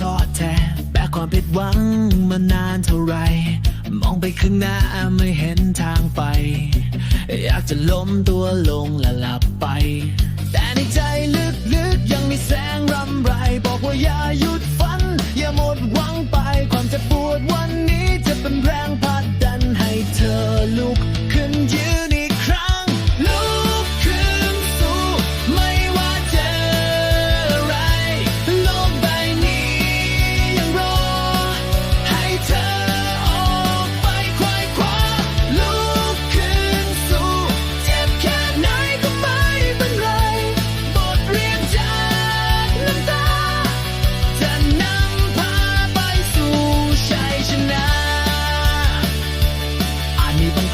ท้อแท้ แบกความผิดหวังมานานเท่าไร มองไปข้างหน้าไม่เห็นทางไป อยากจะล้มตัวลงและหลับไป แต่ในใจลึกๆยังมีแสงรำไร บอกว่าอย่าหยุดฝัน อย่าหมดหวังไป ความเจ็บปวดวันนี้จะเป็นแรงพา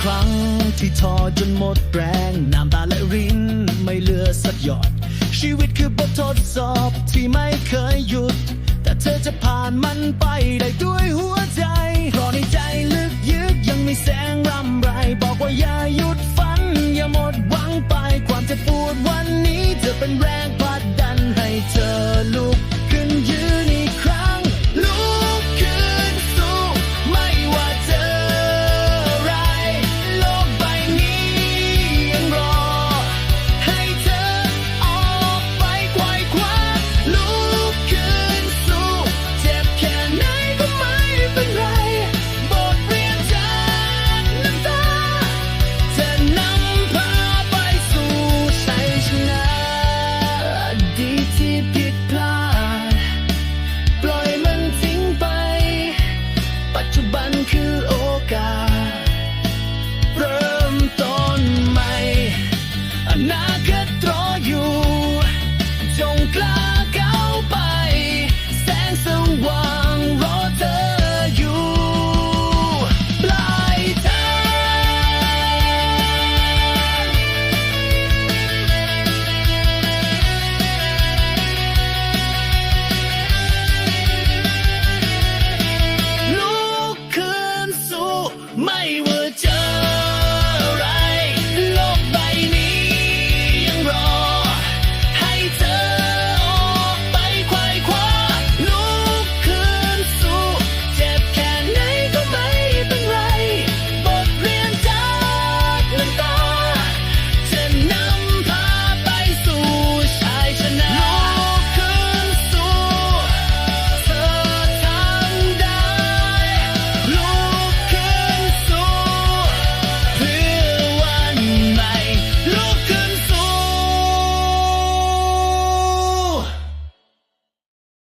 ครั้งที่ท้อจนหมดแรง น้ำตาและรินไม่เหลือสักหยด ชีวิตคือบททดสอบที่ไม่เคยหยุด แต่เธอจะผ่านมันไปได้ด้วยหัวใจ เพราะในใจลึกยึกยังมีแสงรำไร บอกว่าอย่าหยุด ใหม่อน